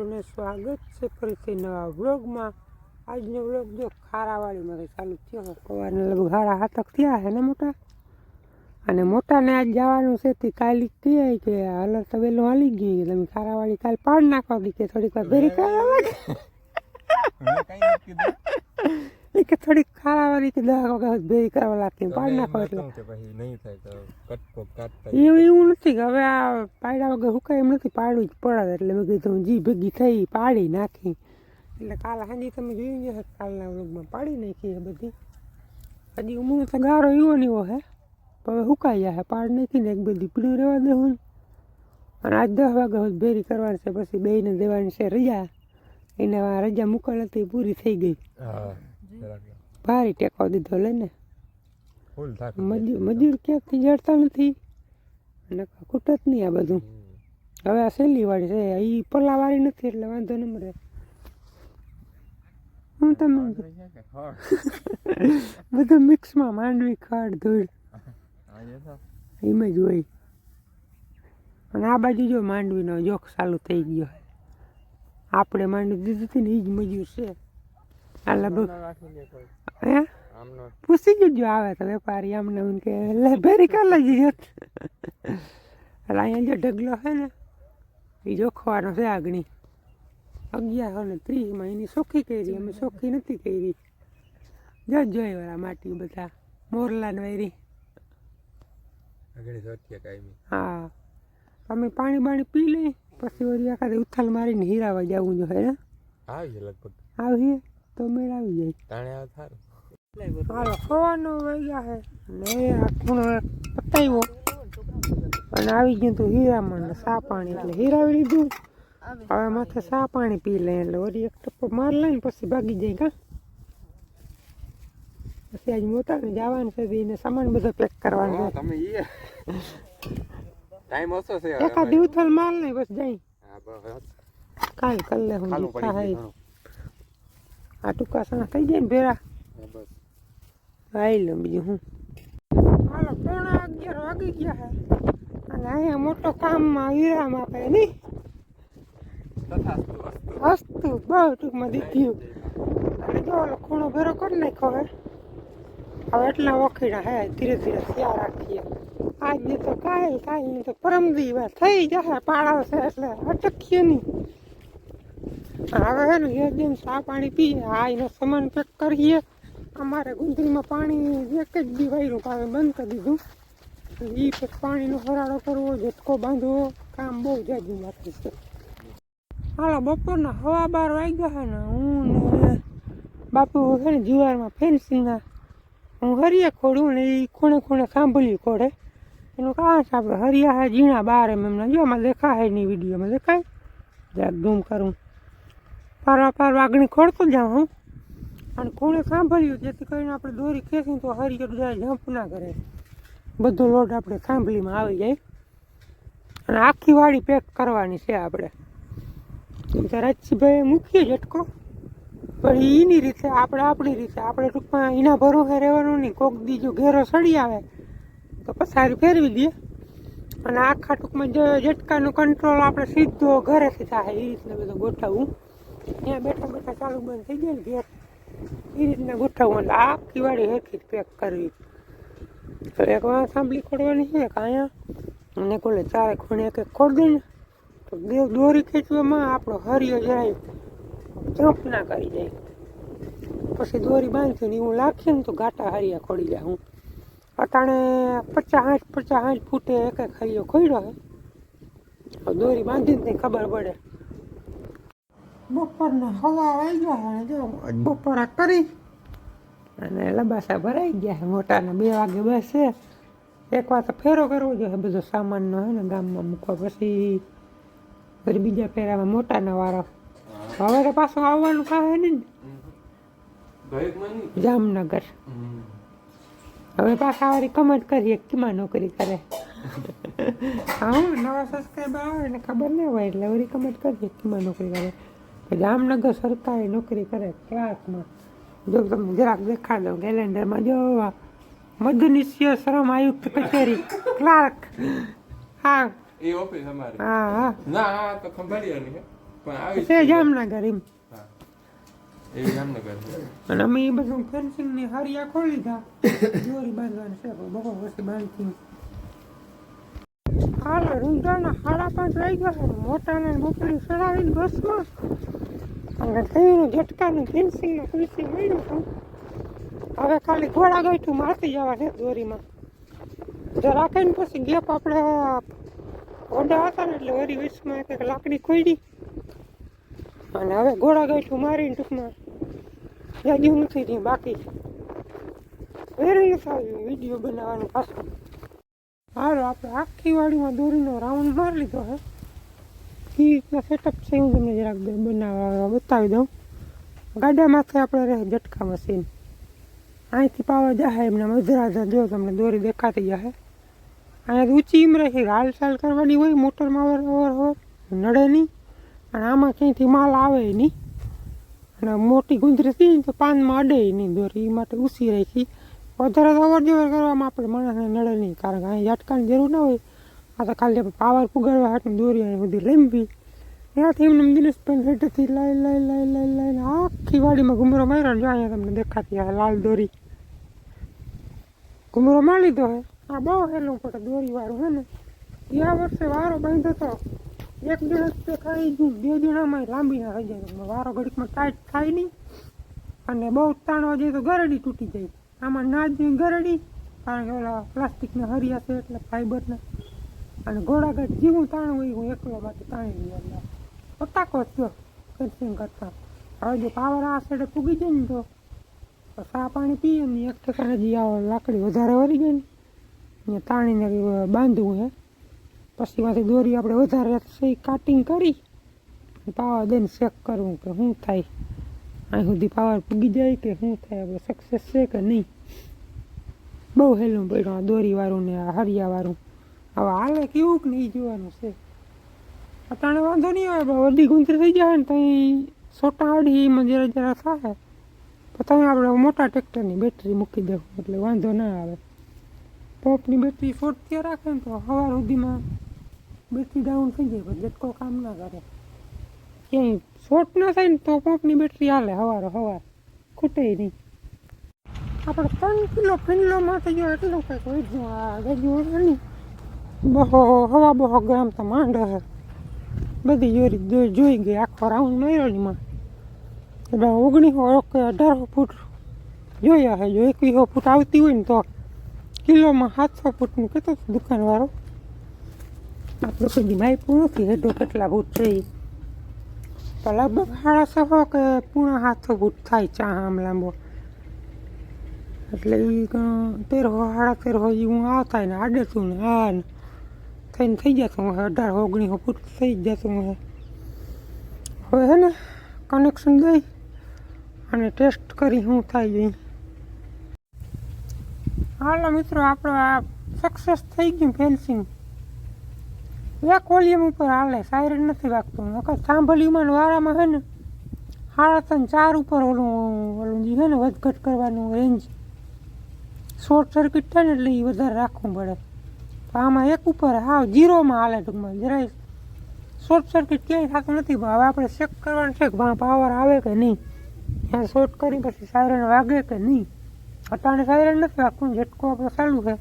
સૌને સ્વાગત છે ફરીથી નવા વ્લોગમાં. આજનો વ્લોગ જો ખારાવાળીમાંથી ચાલુ થયો. સવારના લગભગ સાડા હાથક થયા છે ને મોટા. અને મોટાને આજ જવાનું છે તે કાલે કહે કે હલર તો વહેલું હાલી ગઈ તમે ખારાવાળી કાલે પાડ નાખવા દીધી કે થોડીક વાર ભેરી કરવા એ કે થોડીક ખારાવાળી કે દસ વખત ભેરી કરવા લાગતી પાડી નાખો એટલે. એવું એવું નથી કે હવે આ પાડ્યા વગર હુકાય એમ નથી પાડવું જ પડે એટલે મેં કીધું જી ભેગી થઈ પાડી નાખી. એટલે કાલ સાંજે તમે જોઈ ગયા કાલના વ્લોગમાં. પાડી નાખી છે બધી. હજી ઉમર તો ગારો એવો ને એવો હે. હવે હુકાઈ જાય પાડ નાખીને એક બધી પીળું રહેવા દેવું અને આજ દસ સુધી ભેરી કરવાની છે પછી બેયને દેવાની છે રજા. એને આ રજા મુકલ હતી પૂરી થઈ ગઈ. હા. ભારી ટેકો દીધો લઈને ને. મજૂર મજૂર ક્યાંકથી જડતા નથી. અને ખૂટ જ નહીં આ બધું. હવે આ વાળી છે એ પલાવાળી નથી એટલે વાંધો ન મળે. હું તમે બધું મિક્સમાં માંડવી ખાડ ધૂળ. એમ જ હોય. અને આ બાજુ જો માંડવીનો જોખ ચાલુ થઈ ગયો. આપણે માંડવી દીધી હતી ને એ જ મજૂર છે. હે? પૂછી જજો આવે તો વેપારી આમને એમ કે લાઇબ્રેરી ભેરી લઈ જજો. એટલે અહીંયા જે ઢગલો છે ને એ જોખવાનો છે આગણી અગિયારસો ને ત્રીસમાં એની સોખી કરી અમે સોખી નથી કરી. જો જોઈ વાળા માટી બધા મોરલા ને વેરી હા. અમે પાણી બાણી પી લઈ પછી વળી આખા ઉથલ મારીને હીરાવા જવું જો હે ને? આવી લગભગ. આવીએ? તો મેળ આવી જાય. તાણે આવ થારું હાલો ખવાનો વાગ્યા છે ને આ ખૂણો પતાવ્યો. અને આવી ગયું તું હીરામણ સા પાણી એટલે હીરાવી લીધું. હવે માથે સા પાણી પી લે એટલે વળી એક ટપ્પો માર લે ને પછી ભાગી જાય કા? પછી આજ મોટા ને જવાનું છે એને સામાન બધો પેક કરવાનો છે. તમે ઈ ટાઈમ ઓછો છે એકાદ દિવસ માલ નહીં બસ જાય. હા કાલ કર લે હું આ ટૂંકા સણા થઈ જાય ને ભેરા આવી લો બીજું હું હાલો પોણા અગિયાર વાગી ગયા હે અને અહીંયા મોટો કામમાં વિરામ આપે નહીં હસતું બહુ ટૂંકમાં દીધ્યું અને જો ઓલો ખૂણો ભેરો કરી નાખ્યો હવે હવે એટલા વખીડા હે ધીરે ધીરે થયા રાખીએ આજની તો કાલ કાલની તો પરમદી વાત થઈ જશે પાડાવશે એટલે અટકીએ નહીં હવે હે ને એક દિન ચા પાણી પીએ, આ એનો સામાન પેક કરીએ. અમારે ગુંદરીમાં પાણી એક જ બી વાયરું પાવે, બંધ કરી દીધું. એ પછી પાણીનો હરાડો કરવો, ઝટકો બાંધવો, કામ બહુ જાજુ લાગે છે. હાલો, બપોરના હવા બાર વાગ્યા હે ને, હું ને બાપુ છે ને જુવારમાં ફેન્સિંગના હું હરિયા ખોડું ને એ ખૂણે ખૂણે સાંભળ્યું ખોડે. એનું કાં છે આપણે હરિયા હે ઝીણા બાર એમ એમને, જો આમાં દેખાય નહીં વિડીયોમાં, દેખાય? જરાક ઝૂમ કરું. પારવા પાર વાગણી ખોડતો જાઉં હું. અને ખૂણે સાંભળ્યું? જેથી કરીને આપણે દોરી ખેંચી તો હરિયર જાય જમ્પ ના કરે. બધો લોડ આપણે સાંભળીમાં આવી જાય. અને આખી વાડી પેક કરવાની છે આપણે. રાજસીભાઈ મૂકીએ ઝટકો. પણ એની રીતે, આપણે આપણી રીતે, આપણે ટૂંકમાં એના ભરોસે રહેવાનું નહીં. કોક દીજો ઘેરો સડી આવે, તો પસારી ફેરવી દઈએ અને આખા ટૂંકમાં ઝટકાનો કંટ્રોલ આપણે સીધો ઘરેથી થાય એ રીતના બધું ગોઠવવું ત્યાં બેઠા બેઠા ચાલુ બંધ થઈ જાય ને ઘેર. એ રીતના ગોઠવવું એટલે આખી વાળી હેરખી પેક કરવી. એક વાર સાંભળી ખોડવાની છે, એક અહીંયા. અને કોલે ચારે ખૂણે એક એક ખોડ દે ને તો દેવ દોરી ખેંચવામાં આપણો હરિયો જાય જમ્પ ના કરી જાય પછી દોરી બાંધીને ને એવું લાખીએ ને તો ઘાટા હરિયા ખોડી જાય હું. અટાણે પચાસ આઠ પચાસ આઠ ફૂટે એક એક હરિયો ખોડ્યો હે દોરી બાંધીને ખબર પડે. બપોરના હવા આવી ગયા અને જો બપોરા કરી અને લબાસા ભરાઈ ગયા મોટાના બે વાગે બસ છે. એક વાર તો ફેરો કરવો જોઈએ. બધો સામાનનો હે ને ગામમાં મૂકવા પછી ફરી બીજા ફેરામાં મોટાના વારો. હવે તો પાછું આવવાનું થાય ને જામનગર. હવે પાછા વાળી કમેન્ટ કરીએ કેમાં નોકરી કરે. હા નવા સબસ્ક્રાઈબર આવે ને ખબર ન હોય એટલે વળી કમેન્ટ કરીએ કેમાં નોકરી કરે. જામનગર સરકારી નોકરી કરે ક્લાર્કમાં જો તમને જરાક દેખાડ દઉં કેલેન્ડરમાં જોવા મધુનિશ્ય શ્રમ આયુક્ત કચેરી ક્લાર્ક. હા. એ ઓફિસ અમારી. હા હા. ના તો ખંભાળિયાની પણ આવી છે જામનગર એમ. એ જામનગર અને અમે એ બધું ફેન્સિંગની હરિયા ખોલી દીધા. દોરી બાંધવાની છે બહુ વર્ષે બાંધતી હાલ રૂંધાના હાડા પાંચ વાગી ગયા છે. મોટાને બપોરી ચડાવીને બસમાં અને થયું ઝટકાનું ફેન્સિંગનું ફેન્સિંગ મળ્યું હતું. હવે ખાલી ઘોડા ગાંઠું મારતી જવા દોરીમાં. જો રાખે ને પછી ગેપ આપણે ઓડા હતા ને એટલે વરી વીસમાં એક લાકડી ખોઈડી અને હવે ઘોડા ગાંઠું મારીને ટૂંકમાં યાદી નથી બાકી વેરી સારું વીડિયો બનાવવાનું પાછું. હાલો આપણે આખી વાડીમાં દોરીનો રાઉન્ડ મારી લીધો હે. એ રીતના સેટઅપ છે હું તમને જરાક બનાવવા બતાવી દઉં. ગાડામાંથી આપણે રહે ઝટકા મશીન અહીંથી પાવા જાય એમને મધરાધા જો તમને દોરી દેખાતી જાય અહીંયા ઊંચી એમ રહે, હાલચાલ કરવાની હોય, મોટરમાં અવર અવર અવર. નડે નહીં. અને આમાં ક્યાંયથી માલ આવે નહીં. અને મોટી ગુંદરી ને તો પાનમાં અડે નહીં દોરી એ માટે ઊંચી રાખી. વધારે તો અવર કરવામાં આપણે માણસને નડે નહીં, કારણ કે અહીં ઝટકાની જરૂર ના હોય. આ તો ખાલી આપણે પાવર પુગાડવા હાથની દોરી અહીં બધી લીંબી. ત્યાંથી એમને દિનેશભાઈ હેઠથી લઈ લઈ લઈ લઈ લઈને આખી વાડીમાં ઘુમરો માર્યો જો અહીંયા તમને દેખાતી આ લાલ દોરી. ઘૂમરો મારી લીધો હે. આ બહુ હેલું પડે દોરી વાળું હે ને. ગયા વર્ષે વારો બાંધ્યો હતો એક દિવસ તે ખાઈ ગયું, બે જણામાં લાંબી ના થઈ જાય. વારો ઘડીકમાં ટાઈટ થાય નહીં. અને બહુ તાણવા જાય તો ગરડી તૂટી જાય. આમાં ના જ ગરડી, કારણ કે ઓલા પ્લાસ્ટિકના હરિયા છે એટલે ફાઈબરના અને ઘોડાઘાટ જીવું તાણું હોય, હું એકલો માટે તાણી લઉં એટલે પટાકો થયો ફેન્સિંગ કરતા. હવે જો પાવર આ સાઈડે પૂગી જાય ને તો સા પાણી પીએ ને એક ઠેકાણે જે આ લાકડી વધારે વળી ગઈ ને, અહીંયા તાણીને બાંધવું હે. પછી માંથી દોરી આપણે વધારે કાટિંગ કરી પાવા દઈને ચેક કરવું કે શું થાય. અહીં સુધી પાવર પૂગી જાય કે શું થાય આપણે સક્સેસ છે કે નહીં? બહુ હેલું પડ્યું આ દોરીવાળું ને આ હરિયાવાળું. હવે હાલે કેવું કે નહીં જોવાનું છે. અટાણે વાંધો નહીં આવે વડી ગુંતરી થઈ જાય ને તો અહીં સોટા અડી એમાં જરા જરા થાય. તો તમે આપણે મોટા ટ્રેક્ટરની બેટરી મૂકી દઉં એટલે વાંધો ના આવે. પંપની બેટરી શોર્ટ થયા રાખે ને તો સવાર સુધીમાં બેટરી ડાઉન થઈ જાય, પણ ઝટકો કામ ના કરે. ક્યાંય શોર્ટ ના થાય ને તો પંપની બેટરી હાલે સવારે સવાર ખૂટે નહીં. આપણે ત્રણ કિલો ફીંડલો માટે જો એટલું કંઈક જો આ ગજુ નહીં બહો હવા બહો ગ્રામ તો માંડ હે. બધી જોરી જોઈ ગઈ આખો રાઉન્ડ મેરોજમાં એટલે ઓગણીસો કે અઢારસો ફૂટ જોયા હે. જો એકવીસો ફૂટ આવતી હોય ને તો કિલોમાં સાતસો ફૂટનું કહેતો હતો દુકાનવાળો? આપણે કોઈ માહિતી નથી. હેડો કેટલા ફૂટ છે ઈ. તો લગભગ સાડા કે પૂણા હાથો ફૂટ થાય ચા આમ લાંબો. એટલે એ તેરસો સાડા એ હું આવતા ને આડેતું ને હા ને થઈને થઈ જતો હું અઢાર, ઓગણીસો ફૂટ થઈ જ જતો હે હવે હે ને કનેક્શન દઈ અને ટેસ્ટ કરી હું થાય જઈ હાલો મિત્રો, આપણો આ સક્સેસ થઈ ગયું ફેન્સિંગ એક વોલ્યુમ ઉપર હાલે સાયરન નથી વાગતું. વખત સાંભળ્યુંમાં વારામાં હે ને સાડા ત્રણ ચાર ઉપર ઓલું ઓલું જે છે ને વધઘટ કરવાનું રેન્જ શોર્ટ સર્કિટ થાય ને એટલે એ વધારે રાખવું પડે. તો આમાં એક ઉપર હાવ જીરોમાં હાલે ટૂંકમાં જરાય શોર્ટ સર્કિટ ક્યાંય થતું નથી. હવે આપણે ચેક કરવાનું છે કે પાવર આવે કે નહીં. ત્યાં શોર્ટ કરી પછી સાયરન વાગે કે નહીં. અટાણે સાયરન નથી વાગતું ઝટકો આપણો ચાલુ છે.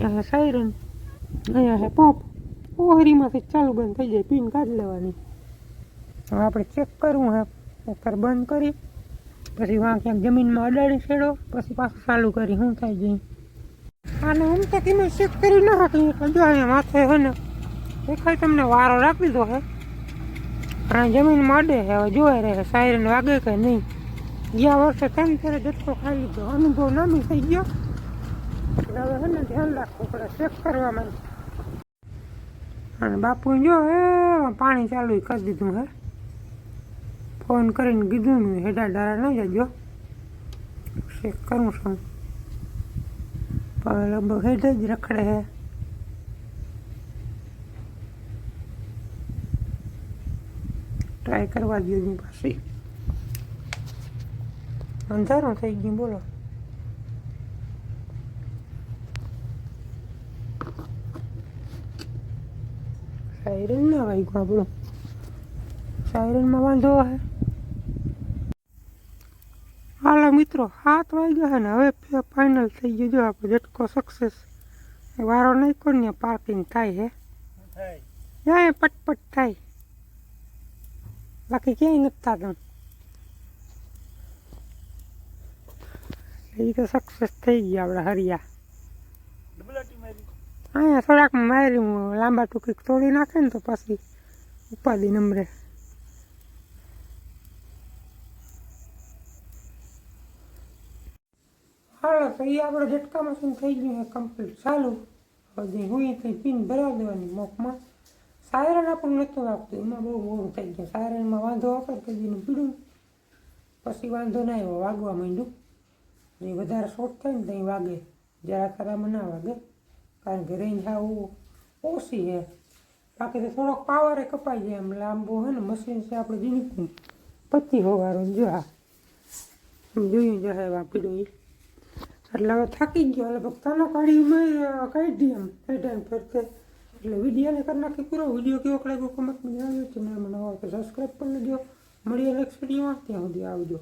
છે સાયરન અહીંયા છે પંપ. ઓહરીમાંથી ચાલુ બંધ થઈ જાય, પીન કાઢી લેવાની. હવે આપણે ચેક કરવું હે. ઉપર બંધ કરી, પછી વાં ક્યાંક જમીનમાં અડાડી છેડો, પછી પાછું ચાલુ કરી. શું થઈ જઈ? આને હું તો તમે ચેક કરી ના હતી એટલે જો અહીંયા માથે છે ને, દેખાય તમને વારો રાખી દીધો હે. પણ જમીનમાં અડે છે હવે જોઈ રહે સાયરન વાગે કે નહીં. ગયા વર્ષે તેમ ત્યારે જથ્થો ખાઈ લીધો. અનુભવ નામી થઈ ગયો. હવે હે ને ધ્યાન રાખવું પડે ચેક કરવામાં અને બાપુએ જો એ પાણી ચાલુ કરી દીધું હે. ફોન કરીને કીધું ને હેડા ડારા ન જજો. ચેક કરું છું. પણ લગભગ હેડ જ રખડે હે. ટ્રાય કરવા દઉં પાછી અંધારું થઈ ગયું, બોલો. સાયરન ના વાગ્યું આપણું. સાયરનમાં વાંધો હે. હાલો મિત્રો, સાત વાગ્યા છે ને હવે ફાઇનલ થઈ ગયું જો આપણે ઝટકો સક્સેસ વારો નહીં કોણ ને પાર્કિંગ થાય હે. ત્યાં પટપટ થાય. બાકી ક્યાંય નથી થતું. એ તો સક્સેસ થઈ ગયા આપણે હરિયા. અહીંયા થોડાક મારી લાંબા ટૂંકી તોડી નાખે ને તો પછી ઉપાધિ નંબરે હાલો, તો એ આપણે ઝટકા મશીન થઈ ગયું છે કમ્પ્લીટ ચાલુ. હવે હું થઈ પીન ભરાવી દેવાની મોકમાં. સાયરન આપણને નહોતું આપતું એમાં બહુ મોડું થઈ ગયું. સાયરનમાં વાંધો હતો કદીનું પીડું. પછી વાંધો ના આવ્યો, વાગવા માંડ્યું. જે વધારે શોર્ટ થાય ને ત્યાં વાગે. જરા ખરામાં ના વાગે. કારણ કે રેન્જ આવું ઓછી છે. બાકી તો થોડોક પાવરે કપાઈ જાય એમ લાંબો હે ને મશીન છે, આપણે જીનકું પતી હોવાનું જો હા જોયું જો હવે પીડું એ એટલે હવે થાકી ગયો. એટલે ભક્તાનો કાઢી મેં કાઢી એમ. હેઠળ ફરતે એટલે વિડીયોને કરી નાખી પૂરો. વીડિયો કેવો લાગ્યો? ચેનલમાં નવા હોય તો સબસ્ક્રાઈબ કરી લેજો. મળીએ નેક્સ્ટ વિડીયોમાં ત્યાં સુધી આવજો.